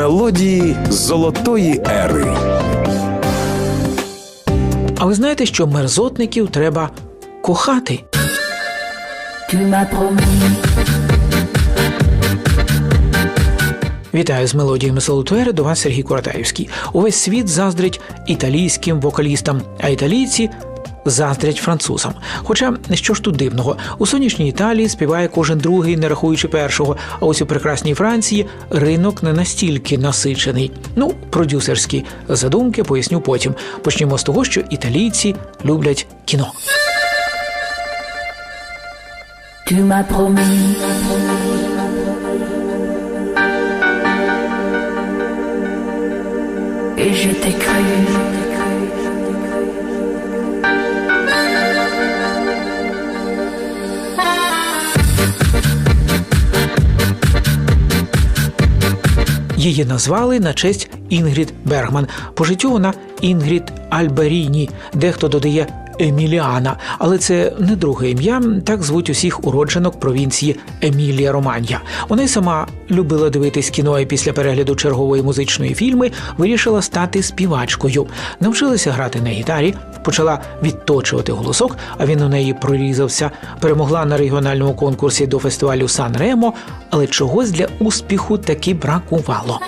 Мелодії золотої ери. А ви знаєте, що мерзотників треба кохати? Вітаю з мелодіями Золотої до вас Сергій Коротаївський. Увесь світ заздрить італійським вокалістам, а італійці заздрять французам. Хоча що ж тут дивного, у сонячній Італії співає кожен другий, не рахуючи першого. А ось у прекрасній Франції ринок не настільки насичений. Ну, продюсерські задумки поясню потім. Почнімо з того, що італійці люблять кіно. Et je t'ai cru. Її назвали на честь Інгрід Бергман. По життю вона Інгрід Альберіні, дехто додає Еміліана, але це не друге ім'я. Так звуть усіх уродженок провінції Емілія Романья. Вона й сама любила дивитись кіно і після перегляду чергової музичної фільми вирішила стати співачкою. Навчилася грати на гітарі, почала відточувати голосок, а він у неї прорізався. Перемогла на регіональному конкурсі до фестивалю Сан Ремо, але чогось для успіху таки бракувало.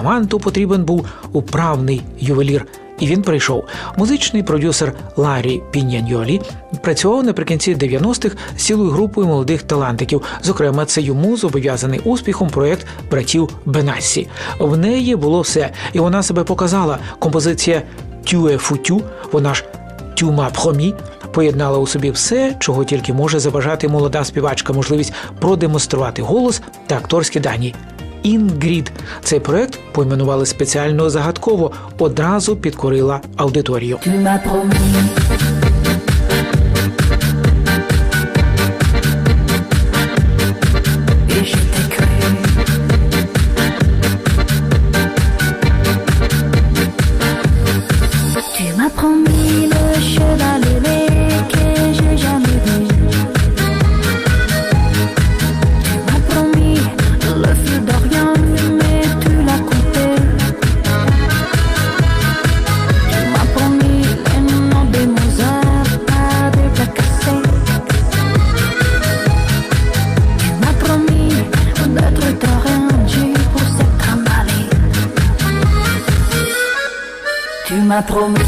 Діаманту потрібен був управний ювелір. І він прийшов. Музичний продюсер Ларі Піньяньолі працював наприкінці 90-х з цілою групою молодих талантиків. Зокрема, це йому зобов'язаний успіхом проєкт братів Бенассі. В неї було все, і вона себе показала. Композиція Тюе Футю, вона ж Тюма Пхомі, поєднала у собі все, чого тільки може забажати молода співачка, можливість продемонструвати голос та акторські дані. Інгрід. Цей проект поіменували спеціально загадково, одразу підкорила аудиторію. M'as promis.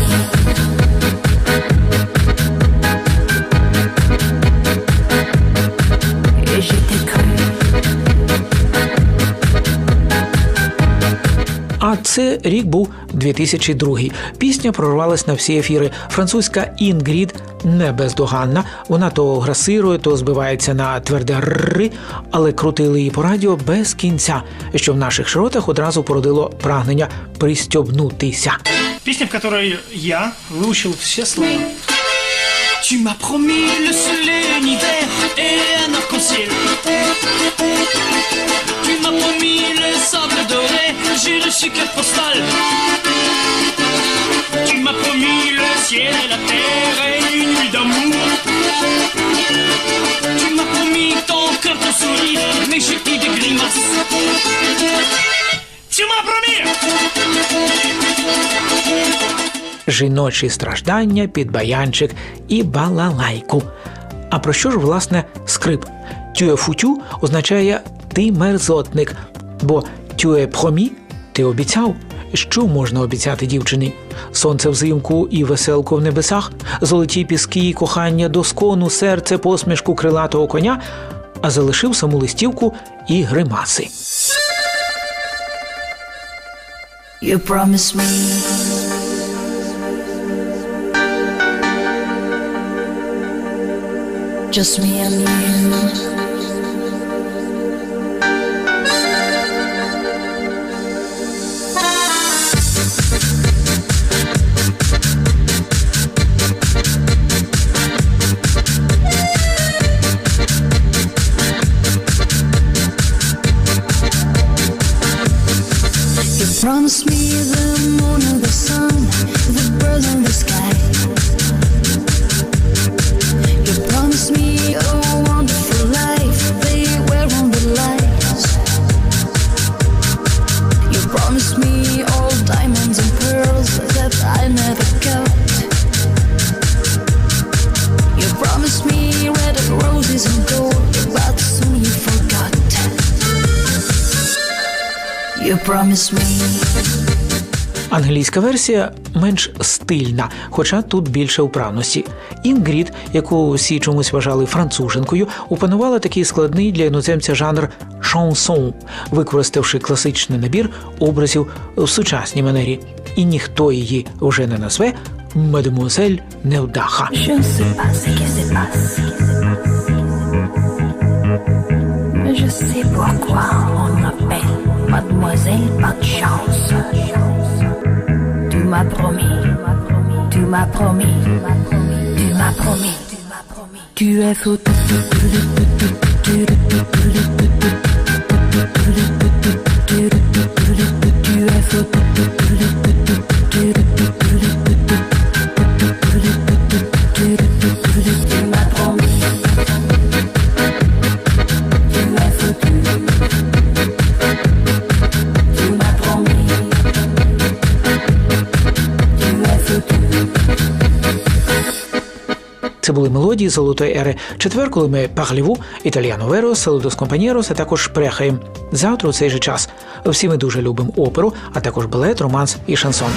Et je t'ai cru. А це рік був 2002. Пісня прорвалась на всі ефіри. Французька Інгрід не бездоганна. Вона то грасирує, то збивається на тверде «рри», але крутили її по радіо без кінця, що в наших широтах одразу породило прагнення пристьобнутися. Песня, в которой я выучил все слова. Tu m'as promis le soleil, l'univers et un arc-en-ciel. Tu m'as promis le sable doré, j'ai reçu quatre postales. Tu m'as promis le ciel et la terre жіночі страждання під баянчик і балалайку. А про що ж власне скрип? Тюефутю означає ти мерзотник, бо тюе промі ти обіцяв. Що можна обіцяти дівчині? Сонце взимку і веселку в небесах, золоті піски і кохання до скону, серце, посмішку крилатого коня, а залишив саму листівку і гримаси. You promised me. Just me and you. Promised me the moon and the sun, the birds in the sky. You promised me all diamonds and pearls, that I never kept You promised me red and roses and gold, but soon you forgot. You promise me Англійська версія менш стильна, хоча тут більше вправності. Інгрід, яку всі чомусь вважали француженкою, опанувала такий складний для іноземця жанр шансон, використавши класичний набір образів в сучасній манері. І ніхто її вже не назве мадемуазель Невдаха. Je sais pourquoi on m'appelle Mademoiselle pas. M'as promis, tu m'as promis. Tu es. Tu es fou. Це були мелодії золотої ери. Четвер, коли ми пагліву, італіану веро, селодос компанєрос, а також прехаєм. Завтра у цей же час. Всі ми дуже любимо оперу, а також балет, романс і шансон.